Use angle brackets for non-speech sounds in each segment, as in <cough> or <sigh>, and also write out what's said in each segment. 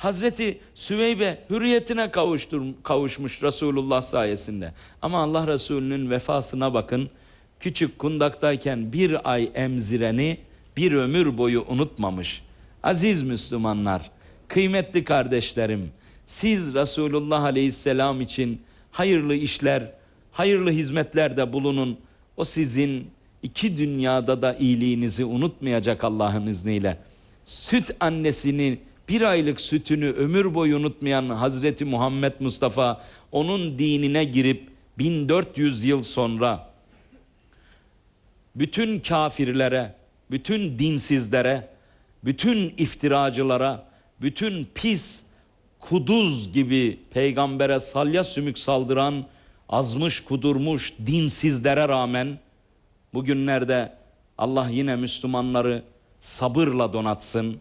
Hazreti Süveybe hürriyetine kavuştur, kavuşmuş Resulullah sayesinde. Ama Allah Resulü'nün vefasına bakın. Küçük kundaktayken bir ay emzireni bir ömür boyu unutmamış. Aziz Müslümanlar, kıymetli kardeşlerim, siz Resulullah Aleyhisselam için hayırlı işler, hayırlı hizmetlerde bulunun. O sizin iki dünyada da iyiliğinizi unutmayacak Allah'ın izniyle. Süt annesini bir aylık sütünü ömür boyu unutmayan Hazreti Muhammed Mustafa onun dinine girip 1400 yıl sonra bütün kafirlere, bütün dinsizlere, bütün iftiracılara, bütün pis, kuduz gibi peygambere salya sümük saldıran, azmış kudurmuş dinsizlere rağmen bugünlerde Allah yine Müslümanları sabırla donatsın.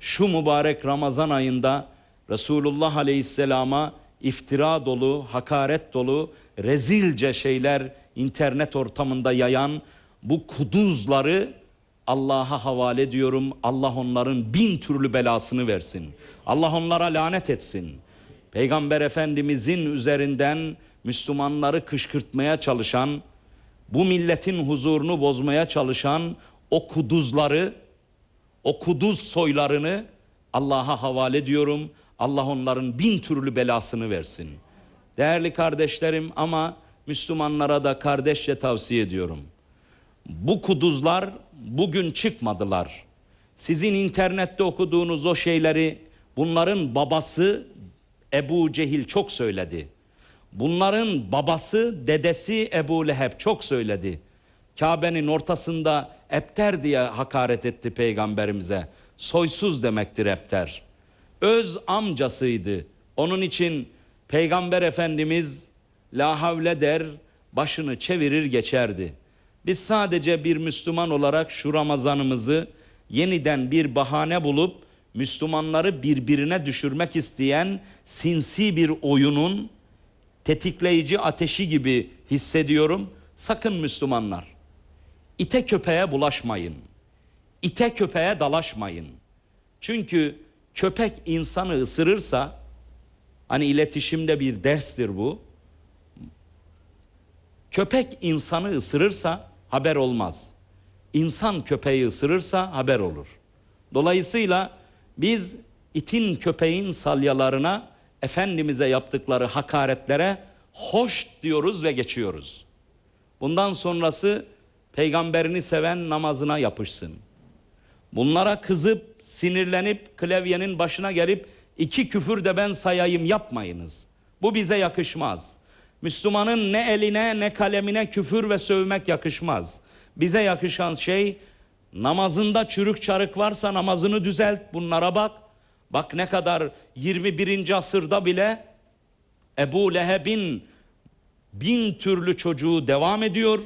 Şu mübarek Ramazan ayında Resulullah Aleyhisselam'a iftira dolu, hakaret dolu, rezilce şeyler internet ortamında yayan bu kuduzları Allah'a havale ediyorum. Allah onların bin türlü belasını versin. Allah onlara lanet etsin. Peygamber Efendimizin üzerinden Müslümanları kışkırtmaya çalışan, bu milletin huzurunu bozmaya çalışan o kuduzları, o kuduz soylarını Allah'a havale ediyorum. Allah onların bin türlü belasını versin. Değerli kardeşlerim ama Müslümanlara da kardeşçe tavsiye ediyorum. Bu kuduzlar bugün çıkmadılar. Sizin internette okuduğunuz o şeyleri bunların babası Ebu Cehil çok söyledi. Bunların babası, dedesi Ebu Leheb çok söyledi. Kabe'nin ortasında Epter diye hakaret etti peygamberimize. Soysuz demektir Epter. Öz amcasıydı. Onun için peygamber efendimiz la havle der, başını çevirir geçerdi. Biz sadece bir Müslüman olarak şu Ramazanımızı yeniden bir bahane bulup Müslümanları birbirine düşürmek isteyen sinsi bir oyunun tetikleyici ateşi gibi hissediyorum. Sakın Müslümanlar ite köpeğe bulaşmayın. İte köpeğe dalaşmayın. Çünkü köpek insanı ısırırsa hani iletişimde bir derstir bu. Köpek insanı ısırırsa haber olmaz. İnsan köpeği ısırırsa haber olur. Dolayısıyla biz itin köpeğin salyalarına Efendimiz'e yaptıkları hakaretlere hoş diyoruz ve geçiyoruz. Bundan sonrası peygamberini seven namazına yapışsın. Bunlara kızıp sinirlenip klavyenin başına gelip iki küfür de ben sayayım yapmayınız. Bu bize yakışmaz. Müslümanın ne eline ne kalemine küfür ve sövmek yakışmaz. Bize yakışan şey namazında çürük çarık varsa namazını düzelt bunlara bak. Bak ne kadar 21. asırda bile Ebu Leheb'in bin türlü çocuğu devam ediyor.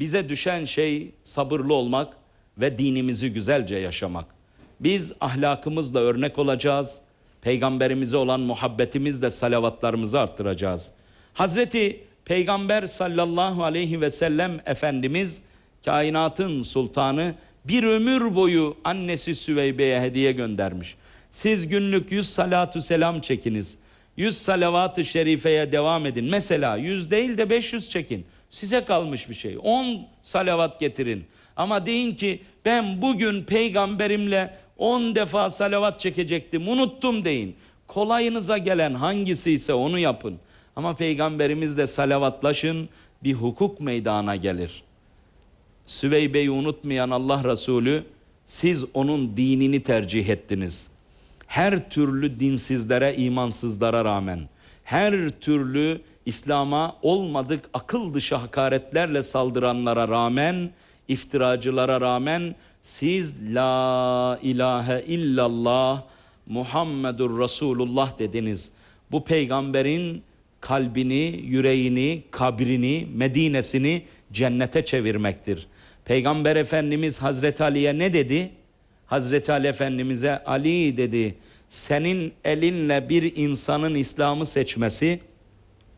Bize düşen şey sabırlı olmak ve dinimizi güzelce yaşamak. Biz ahlakımızla örnek olacağız. Peygamberimize olan muhabbetimizle salavatlarımızı arttıracağız. Hazreti Peygamber sallallahu aleyhi ve sellem Efendimiz kainatın sultanı bir ömür boyu annesi Süveybe'ye hediye göndermiş. Siz günlük yüz salatu selam çekiniz. Yüz salavat-ı şerifeye devam edin. Mesela yüz değil de 500 çekin. Size kalmış bir şey. 10 salavat getirin. Ama deyin ki ben bugün peygamberimle 10 defa salavat çekecektim. Unuttum deyin. Kolayınıza gelen hangisi ise onu yapın. Ama peygamberimizle salavatlaşın bir hukuk meydana gelir. Süveybe'yi unutmayan Allah Resulü siz onun dinini tercih ettiniz. Her türlü dinsizlere, imansızlara rağmen, her türlü İslam'a olmadık akıl dışı hakaretlerle saldıranlara rağmen, iftiracılara rağmen siz la ilahe illallah Muhammedur Resulullah dediniz. Bu peygamberin kalbini, yüreğini, kabrini, Medine'sini cennete çevirmektir. Peygamber Efendimiz Hazreti Ali'ye ne dedi? Hazreti Ali Efendimiz'e Ali dedi senin elinle bir insanın İslam'ı seçmesi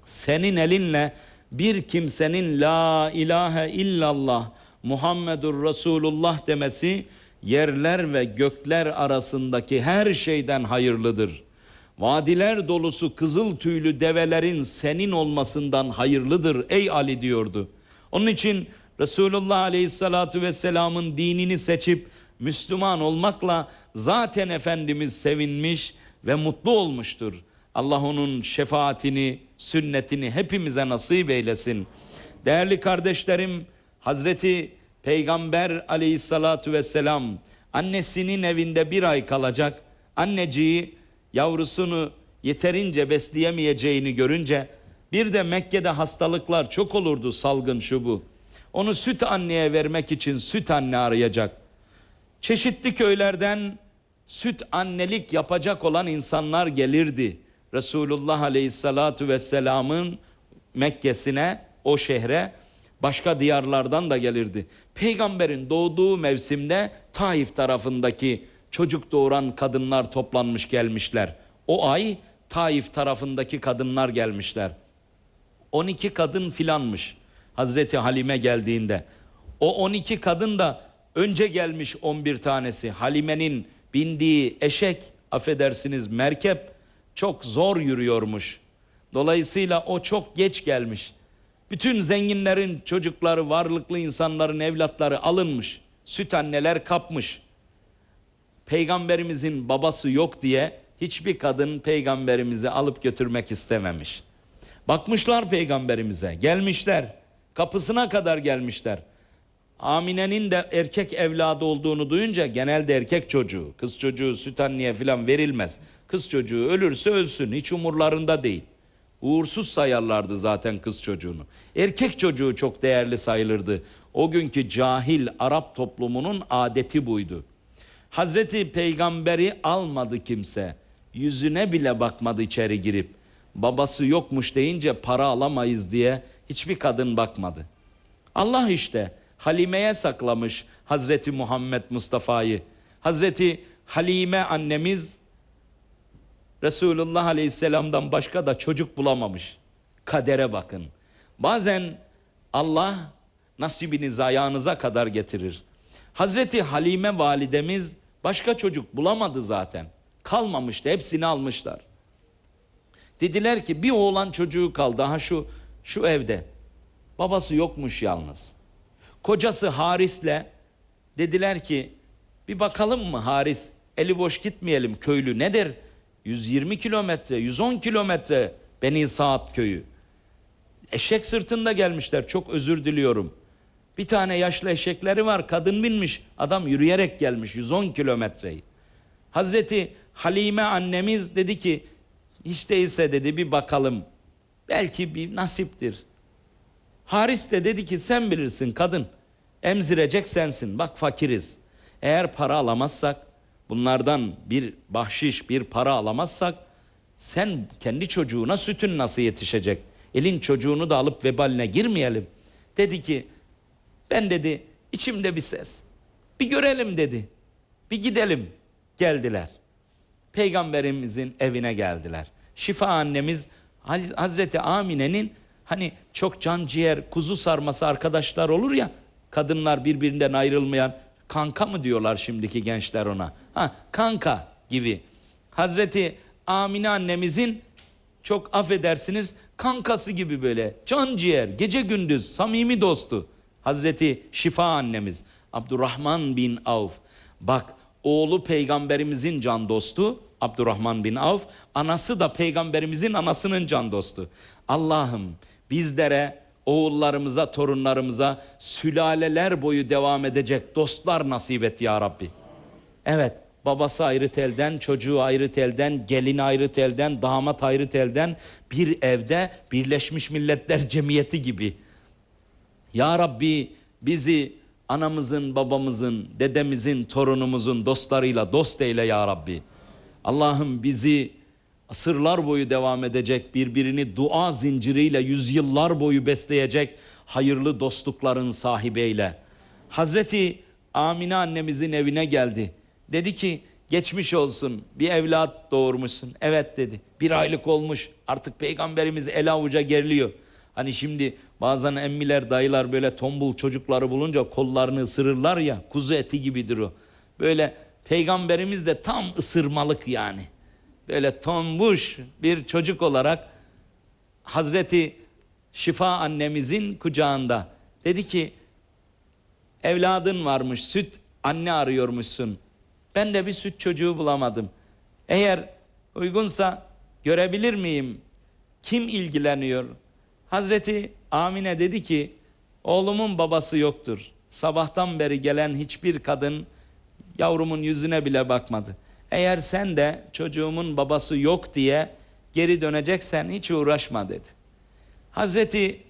senin elinle bir kimsenin la ilahe illallah Muhammedur Resulullah demesi yerler ve gökler arasındaki her şeyden hayırlıdır. Vadiler dolusu kızıl tüylü develerin senin olmasından hayırlıdır ey Ali diyordu. Onun için Resulullah Aleyhisselatü Vesselam'ın dinini seçip Müslüman olmakla zaten Efendimiz sevinmiş ve mutlu olmuştur. Allah onun şefaatini, sünnetini hepimize nasip eylesin. Değerli kardeşlerim, Hazreti Peygamber aleyhissalatu vesselam annesinin evinde bir ay kalacak. Anneciği yavrusunu yeterince besleyemeyeceğini görünce bir de Mekke'de hastalıklar çok olurdu salgın şu bu. Onu süt anneye vermek için süt anne arayacak. Çeşitli köylerden süt annelik yapacak olan insanlar gelirdi. Resulullah Aleyhissalatu Vesselam'ın Mekke'sine, o şehre başka diyarlardan da gelirdi. Peygamberin doğduğu mevsimde Taif tarafındaki çocuk doğuran kadınlar toplanmış gelmişler. O ay Taif tarafındaki kadınlar gelmişler. 12 kadın filanmış Hazreti Halime geldiğinde. O 12 kadın da önce gelmiş 11 tanesi. Halime'nin bindiği eşek, affedersiniz merkep çok zor yürüyormuş. Dolayısıyla o çok geç gelmiş. Bütün zenginlerin çocukları, varlıklı insanların evlatları alınmış. Süt anneler kapmış. Peygamberimizin babası yok diye hiçbir kadın peygamberimizi alıp götürmek istememiş. Bakmışlar peygamberimize, gelmişler. Kapısına kadar gelmişler. Amine'nin de erkek evladı olduğunu duyunca genelde erkek çocuğu, kız çocuğu süt anneye falan verilmez. Kız çocuğu ölürse ölsün hiç umurlarında değil. Uğursuz sayarlardı zaten kız çocuğunu. Erkek çocuğu çok değerli sayılırdı. O günkü cahil Arap toplumunun adeti buydu. Hazreti Peygamberi almadı kimse. Yüzüne bile bakmadı içeri girip. Babası yokmuş deyince para alamayız diye hiçbir kadın bakmadı. Allah işte Halime'ye saklamış Hazreti Muhammed Mustafa'yı. Hazreti Halime annemiz Resulullah Aleyhisselam'dan başka da çocuk bulamamış. Kadere bakın. Bazen Allah nasibinizi ayağınıza kadar getirir. Hazreti Halime validemiz başka çocuk bulamadı zaten. Kalmamıştı hepsini almışlar. Dediler ki bir oğlan çocuğu kaldı daha şu şu evde. Babası yokmuş yalnız. Kocası Haris'le dediler ki bir bakalım mı Haris eli boş gitmeyelim köylü nedir? 120 kilometre 110 kilometre Beni Saat köyü. Eşek sırtında gelmişler çok özür diliyorum. Bir tane yaşlı eşekleri var kadın binmiş adam yürüyerek gelmiş 110 kilometreyi. Hazreti Halime annemiz dedi ki hiç değilse dedi bir bakalım. Belki bir nasiptir. Haris de dedi ki sen bilirsin kadın. Emzirecek sensin. Bak fakiriz. Eğer para alamazsak bunlardan bir bahşiş bir para alamazsak sen kendi çocuğuna sütün nasıl yetişecek? Elin çocuğunu da alıp vebaline girmeyelim. Dedi ki ben dedi içimde bir ses. Bir görelim dedi. Bir gidelim. Geldiler. Peygamberimizin evine geldiler. Şifa annemiz Hazreti Amine'nin hani çok can ciğer kuzu sarması arkadaşlar olur ya kadınlar birbirinden ayrılmayan kanka mı diyorlar şimdiki gençler ona. Ha kanka gibi. Hazreti Amine annemizin çok affedersiniz kankası gibi böyle can ciğer gece gündüz samimi dostu. Hazreti Şifa annemiz Abdurrahman bin Avf. Bak oğlu peygamberimizin can dostu Abdurrahman bin Avf. Anası da peygamberimizin anasının can dostu. Allah'ım bizlere oğullarımıza, torunlarımıza sülaleler boyu devam edecek dostlar nasip et ya Rabbi. Evet, babası ayrı telden, çocuğu ayrı telden, gelin ayrı telden, damat ayrı telden bir evde Birleşmiş Milletler <laughs> Cemiyeti gibi. Ya Rabbi bizi anamızın, babamızın, dedemizin, torunumuzun dostlarıyla dost eyle ya Rabbi. Allah'ım bizi asırlar boyu devam edecek birbirini dua zinciriyle yüzyıllar boyu besleyecek hayırlı dostlukların sahibi eyle. Hazreti Amine annemizin evine geldi. Dedi ki geçmiş olsun bir evlat doğurmuşsun. Evet dedi bir aylık olmuş artık peygamberimiz el avuca geriliyor. Hani şimdi bazen emmiler dayılar böyle tombul çocukları bulunca kollarını ısırırlar ya kuzu eti gibidir o. Böyle peygamberimiz de tam ısırmalık yani. Böyle tombuş bir çocuk olarak Hazreti Şifa annemizin kucağında. Dedi ki evladın varmış süt anne arıyormuşsun. Ben de bir süt çocuğu bulamadım. Eğer uygunsa görebilir miyim? Kim ilgileniyor? Hazreti Amine dedi ki oğlumun babası yoktur. Sabahtan beri gelen hiçbir kadın yavrumun yüzüne bile bakmadı. Eğer sen de çocuğumun babası yok diye geri döneceksen hiç uğraşma dedi. Hazreti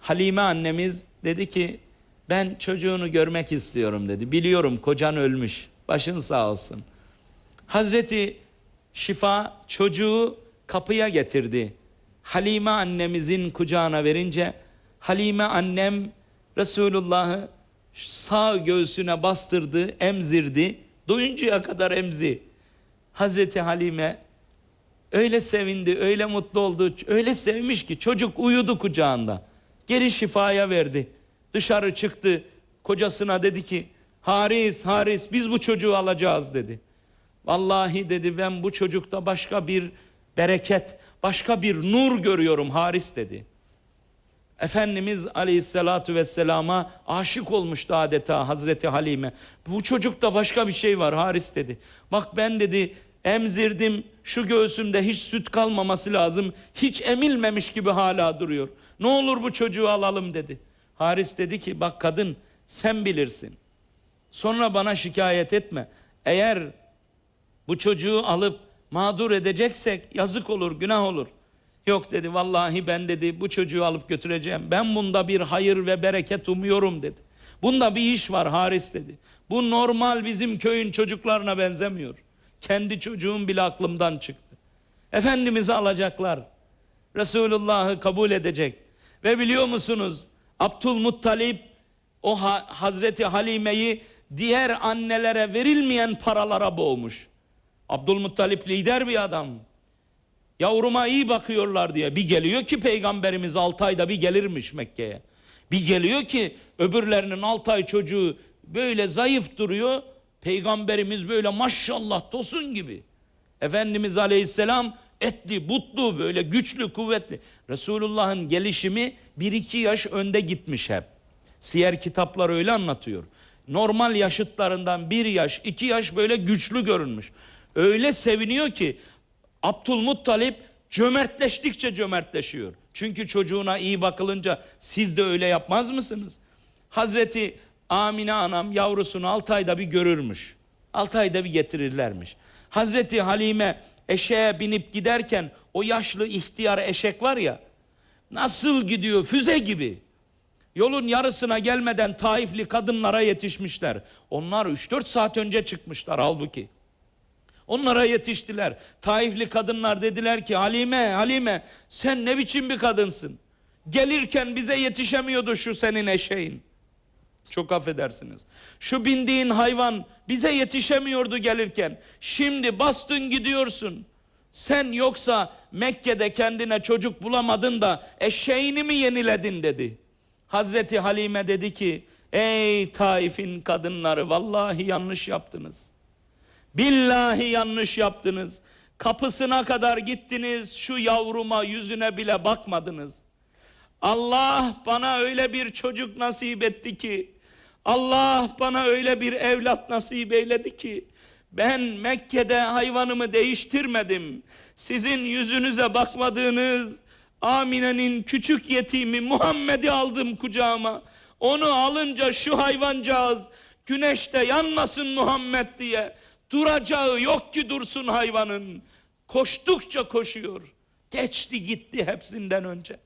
Halime annemiz dedi ki ben çocuğunu görmek istiyorum dedi. Biliyorum kocan ölmüş. Başın sağ olsun. Hazreti Şifa çocuğu kapıya getirdi. Halime annemizin kucağına verince Halime annem Resulullah'ı sağ göğsüne bastırdı, emzirdi. Doyuncaya kadar emzi. Hazreti Halime öyle sevindi, öyle mutlu oldu, öyle sevmiş ki çocuk uyudu kucağında. Geri şifaya verdi. Dışarı çıktı. Kocasına dedi ki Haris, Haris biz bu çocuğu alacağız dedi. Vallahi dedi ben bu çocukta başka bir bereket, başka bir nur görüyorum Haris dedi. Efendimiz Aleyhisselatü Vesselam'a aşık olmuştu adeta Hazreti Halime. Bu çocukta başka bir şey var Haris dedi. Bak ben dedi emzirdim şu göğsümde hiç süt kalmaması lazım. Hiç emilmemiş gibi hala duruyor. Ne olur bu çocuğu alalım dedi. Haris dedi ki bak kadın sen bilirsin. Sonra bana şikayet etme. Eğer bu çocuğu alıp mağdur edeceksek yazık olur, günah olur. Yok dedi vallahi ben dedi bu çocuğu alıp götüreceğim. Ben bunda bir hayır ve bereket umuyorum dedi. Bunda bir iş var Haris dedi. Bu normal bizim köyün çocuklarına benzemiyor. Kendi çocuğum bile aklımdan çıktı. Efendimiz'i alacaklar. Resulullah'ı kabul edecek. Ve biliyor musunuz Abdülmuttalip o ha- Hazreti Halime'yi diğer annelere verilmeyen paralara boğmuş. Abdülmuttalip lider bir adam. Yavruma iyi bakıyorlar diye. Bir geliyor ki peygamberimiz 6 ayda bir gelirmiş Mekke'ye. Bir geliyor ki öbürlerinin 6 ay çocuğu böyle zayıf duruyor. Peygamberimiz böyle maşallah tosun gibi. Efendimiz Aleyhisselam etli, butlu, böyle güçlü, kuvvetli. Resulullah'ın gelişimi bir iki yaş önde gitmiş hep. Siyer kitaplar öyle anlatıyor. Normal yaşıtlarından bir yaş, iki yaş böyle güçlü görünmüş. Öyle seviniyor ki Abdülmuttalip cömertleştikçe cömertleşiyor. Çünkü çocuğuna iyi bakılınca siz de öyle yapmaz mısınız? Hazreti Amine anam yavrusunu 6 ayda bir görürmüş. 6 ayda bir getirirlermiş. Hazreti Halime eşeğe binip giderken o yaşlı ihtiyar eşek var ya nasıl gidiyor füze gibi. Yolun yarısına gelmeden Taifli kadınlara yetişmişler. Onlar 3-4 saat önce çıkmışlar halbuki. Onlara yetiştiler. Taifli kadınlar dediler ki Halime, Halime sen ne biçim bir kadınsın? Gelirken bize yetişemiyordu şu senin eşeğin. Çok affedersiniz. Şu bindiğin hayvan bize yetişemiyordu gelirken. Şimdi bastın gidiyorsun. Sen yoksa Mekke'de kendine çocuk bulamadın da eşeğini mi yeniledin dedi. Hazreti Halime dedi ki ey Taif'in kadınları vallahi yanlış yaptınız. Billahi yanlış yaptınız. Kapısına kadar gittiniz şu yavruma yüzüne bile bakmadınız. Allah bana öyle bir çocuk nasip etti ki Allah bana öyle bir evlat nasip eyledi ki ben Mekke'de hayvanımı değiştirmedim. Sizin yüzünüze bakmadığınız Amine'nin küçük yetimi Muhammed'i aldım kucağıma. Onu alınca şu hayvancağız güneşte yanmasın Muhammed diye duracağı yok ki dursun hayvanın. Koştukça koşuyor. Geçti gitti hepsinden önce.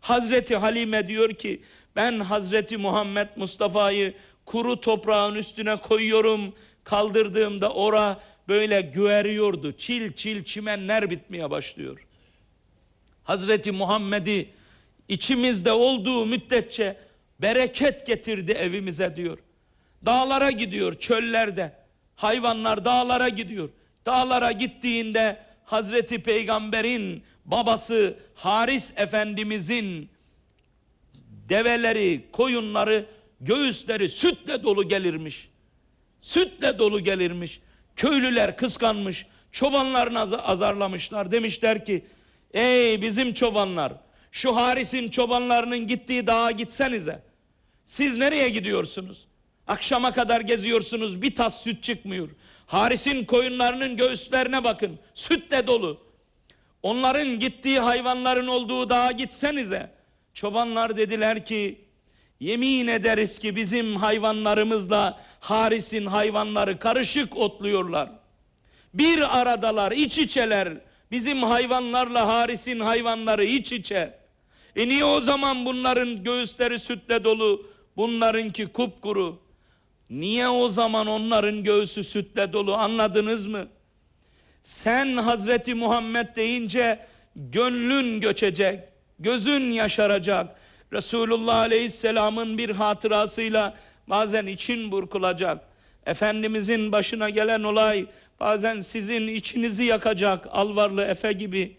Hazreti Halime diyor ki ben Hazreti Muhammed Mustafa'yı kuru toprağın üstüne koyuyorum. Kaldırdığımda ora böyle güveriyordu. Çil çil çimenler bitmeye başlıyor. Hazreti Muhammed'i içimizde olduğu müddetçe bereket getirdi evimize diyor. Dağlara gidiyor çöllerde. Hayvanlar dağlara gidiyor. Dağlara gittiğinde Hazreti Peygamber'in babası Haris Efendimizin develeri, koyunları, göğüsleri sütle dolu gelirmiş. Sütle dolu gelirmiş. Köylüler kıskanmış. Çobanlarını az- azarlamışlar. Demişler ki ey bizim çobanlar şu Haris'in çobanlarının gittiği dağa gitsenize. Siz nereye gidiyorsunuz? Akşama kadar geziyorsunuz bir tas süt çıkmıyor. Haris'in koyunlarının göğüslerine bakın. Sütle dolu. Onların gittiği hayvanların olduğu dağa gitsenize. Çobanlar dediler ki yemin ederiz ki bizim hayvanlarımızla Haris'in hayvanları karışık otluyorlar. Bir aradalar, iç içeler. Bizim hayvanlarla Haris'in hayvanları iç içe. E niye o zaman bunların göğüsleri sütle dolu, bunlarınki kupkuru? Niye o zaman onların göğsü sütle dolu anladınız mı? Sen Hazreti Muhammed deyince gönlün göçecek, gözün yaşaracak. Resulullah Aleyhisselam'ın bir hatırasıyla bazen için burkulacak. Efendimizin başına gelen olay bazen sizin içinizi yakacak Alvarlı Efe gibi.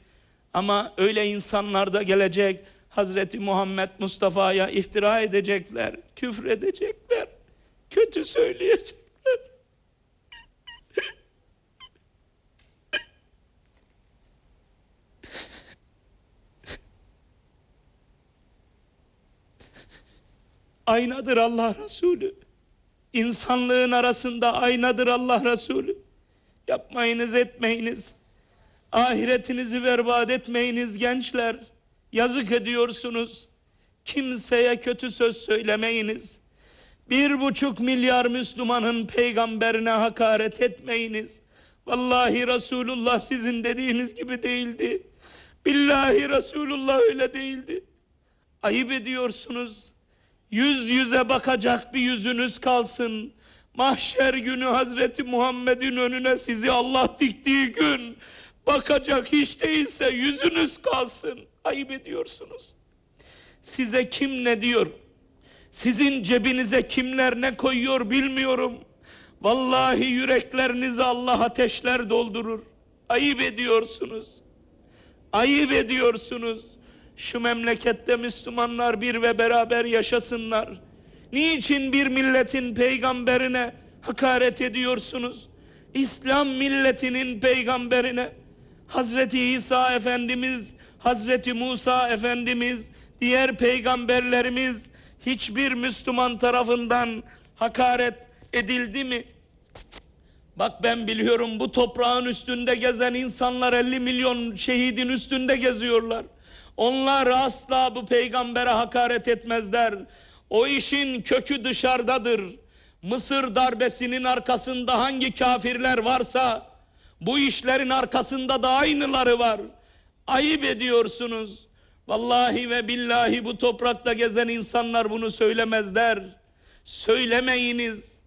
Ama öyle insanlar da gelecek Hazreti Muhammed Mustafa'ya iftira edecekler, küfür edecekler, kötü söyleyecekler. aynadır Allah Resulü. İnsanlığın arasında aynadır Allah Resulü. Yapmayınız etmeyiniz. Ahiretinizi berbat etmeyiniz gençler. Yazık ediyorsunuz. Kimseye kötü söz söylemeyiniz. Bir buçuk milyar Müslümanın peygamberine hakaret etmeyiniz. Vallahi Resulullah sizin dediğiniz gibi değildi. Billahi Resulullah öyle değildi. Ayıp ediyorsunuz. Yüz yüze bakacak bir yüzünüz kalsın. Mahşer günü Hazreti Muhammed'in önüne sizi Allah diktiği gün bakacak hiç değilse yüzünüz kalsın. Ayıp ediyorsunuz. Size kim ne diyor? Sizin cebinize kimler ne koyuyor bilmiyorum. Vallahi yüreklerinize Allah ateşler doldurur. Ayıp ediyorsunuz. Ayıp ediyorsunuz. Şu memlekette Müslümanlar bir ve beraber yaşasınlar. Niçin bir milletin peygamberine hakaret ediyorsunuz? İslam milletinin peygamberine Hazreti İsa Efendimiz, Hazreti Musa Efendimiz, diğer peygamberlerimiz hiçbir Müslüman tarafından hakaret edildi mi? Bak ben biliyorum bu toprağın üstünde gezen insanlar 50 milyon şehidin üstünde geziyorlar. Onlar asla bu peygambere hakaret etmezler. O işin kökü dışarıdadır. Mısır darbesinin arkasında hangi kafirler varsa bu işlerin arkasında da aynıları var. Ayıp ediyorsunuz. Vallahi ve billahi bu toprakta gezen insanlar bunu söylemezler. Söylemeyiniz.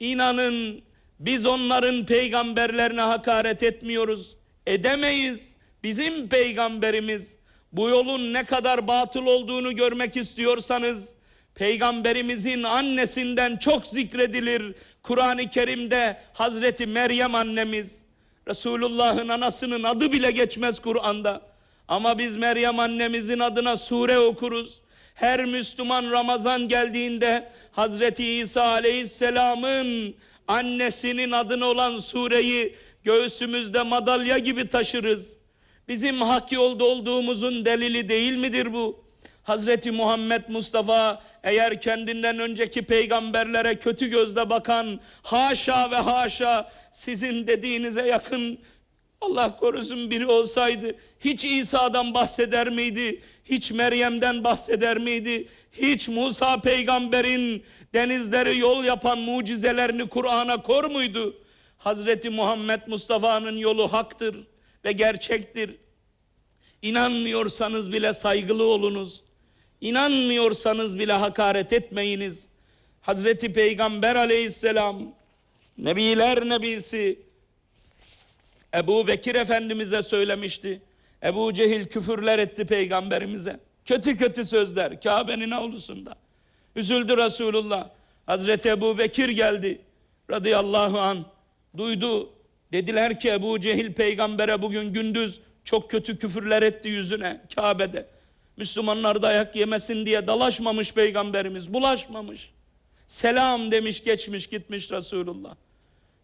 İnanın biz onların peygamberlerine hakaret etmiyoruz. Edemeyiz. Bizim peygamberimiz bu yolun ne kadar batıl olduğunu görmek istiyorsanız peygamberimizin annesinden çok zikredilir. Kur'an-ı Kerim'de Hazreti Meryem annemiz Resulullah'ın anasının adı bile geçmez Kur'an'da. Ama biz Meryem annemizin adına sure okuruz. Her Müslüman Ramazan geldiğinde Hazreti İsa Aleyhisselam'ın annesinin adına olan sureyi göğsümüzde madalya gibi taşırız. Bizim hak yolda olduğumuzun delili değil midir bu? Hazreti Muhammed Mustafa eğer kendinden önceki peygamberlere kötü gözle bakan haşa ve haşa sizin dediğinize yakın Allah korusun biri olsaydı hiç İsa'dan bahseder miydi? Hiç Meryem'den bahseder miydi? Hiç Musa peygamberin denizleri yol yapan mucizelerini Kur'an'a kor muydu? Hazreti Muhammed Mustafa'nın yolu haktır ve gerçektir. İnanmıyorsanız bile saygılı olunuz. İnanmıyorsanız bile hakaret etmeyiniz. Hazreti Peygamber aleyhisselam, Nebiler Nebisi, Ebu Bekir Efendimiz'e söylemişti. Ebu Cehil küfürler etti peygamberimize. Kötü kötü sözler Kabe'nin avlusunda. Üzüldü Resulullah. Hazreti Ebu Bekir geldi. Radıyallahu an. Duydu. Dediler ki Ebu Cehil peygambere bugün gündüz çok kötü küfürler etti yüzüne Kabe'de. Müslümanlar dayak yemesin diye dalaşmamış peygamberimiz. Bulaşmamış. Selam demiş geçmiş gitmiş Resulullah.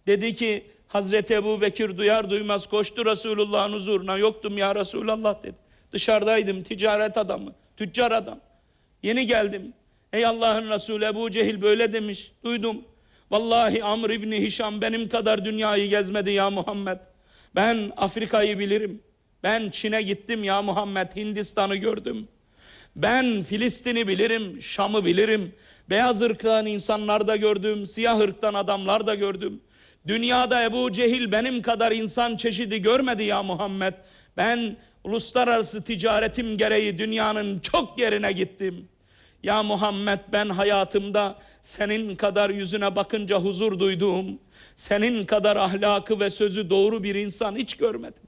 Dedi ki Hazreti Ebu Bekir duyar duymaz koştu Resulullah'ın huzuruna. Yoktum ya Resulallah dedi. Dışarıdaydım ticaret adamı, tüccar adam. Yeni geldim. Ey Allah'ın Resulü Ebu Cehil böyle demiş. Duydum. Vallahi Amr İbni Hişam benim kadar dünyayı gezmedi ya Muhammed. Ben Afrika'yı bilirim. Ben Çin'e gittim ya Muhammed. Hindistan'ı gördüm. Ben Filistin'i bilirim, Şam'ı bilirim. Beyaz ırktan insanlar da gördüm, siyah ırktan adamlar da gördüm. Dünyada Ebu Cehil benim kadar insan çeşidi görmedi ya Muhammed. Ben uluslararası ticaretim gereği dünyanın çok yerine gittim. Ya Muhammed ben hayatımda senin kadar yüzüne bakınca huzur duyduğum, senin kadar ahlakı ve sözü doğru bir insan hiç görmedim.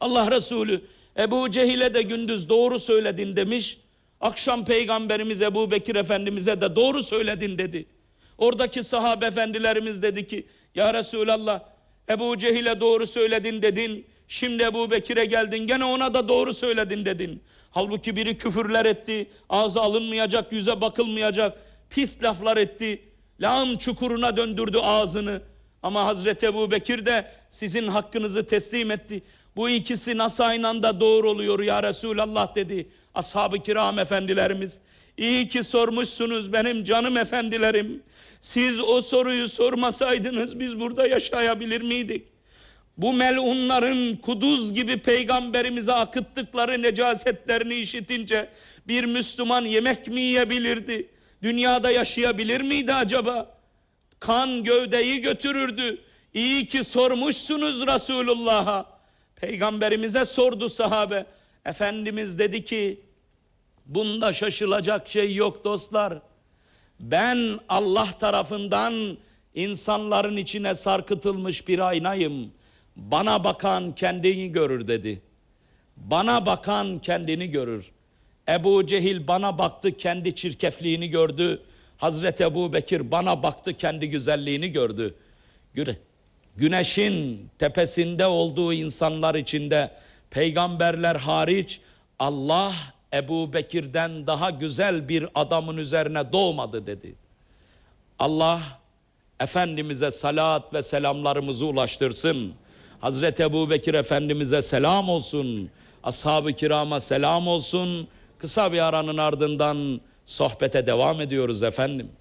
Allah Resulü Ebu Cehil'e de gündüz doğru söyledin demiş. Akşam Peygamberimiz Ebu Bekir Efendimiz'e de doğru söyledin dedi. Oradaki sahabe efendilerimiz dedi ki Ya Resulallah Ebu Cehil'e doğru söyledin dedin. Şimdi Ebu Bekir'e geldin gene ona da doğru söyledin dedin. Halbuki biri küfürler etti. Ağza alınmayacak, yüze bakılmayacak. Pis laflar etti. Lağım çukuruna döndürdü ağzını. Ama Hazreti Ebu Bekir de sizin hakkınızı teslim etti. Bu ikisi nasıl aynı anda doğru oluyor ya Resulallah dedi. Ashab-ı kiram efendilerimiz. İyi ki sormuşsunuz benim canım efendilerim. Siz o soruyu sormasaydınız biz burada yaşayabilir miydik? Bu melunların kuduz gibi peygamberimize akıttıkları necasetlerini işitince bir Müslüman yemek mi yiyebilirdi? Dünyada yaşayabilir miydi acaba? kan gövdeyi götürürdü. İyi ki sormuşsunuz Resulullah'a. Peygamberimize sordu sahabe. Efendimiz dedi ki bunda şaşılacak şey yok dostlar. Ben Allah tarafından insanların içine sarkıtılmış bir aynayım. Bana bakan kendini görür dedi. Bana bakan kendini görür. Ebu Cehil bana baktı kendi çirkefliğini gördü. Hazreti Ebu Bekir bana baktı kendi güzelliğini gördü. Güne- Güneşin tepesinde olduğu insanlar içinde peygamberler hariç Allah Ebu Bekir'den daha güzel bir adamın üzerine doğmadı dedi. Allah Efendimiz'e salat ve selamlarımızı ulaştırsın. Hazreti Ebu Bekir Efendimiz'e selam olsun. Ashab-ı kirama selam olsun. Kısa bir aranın ardından sohbete devam ediyoruz efendim.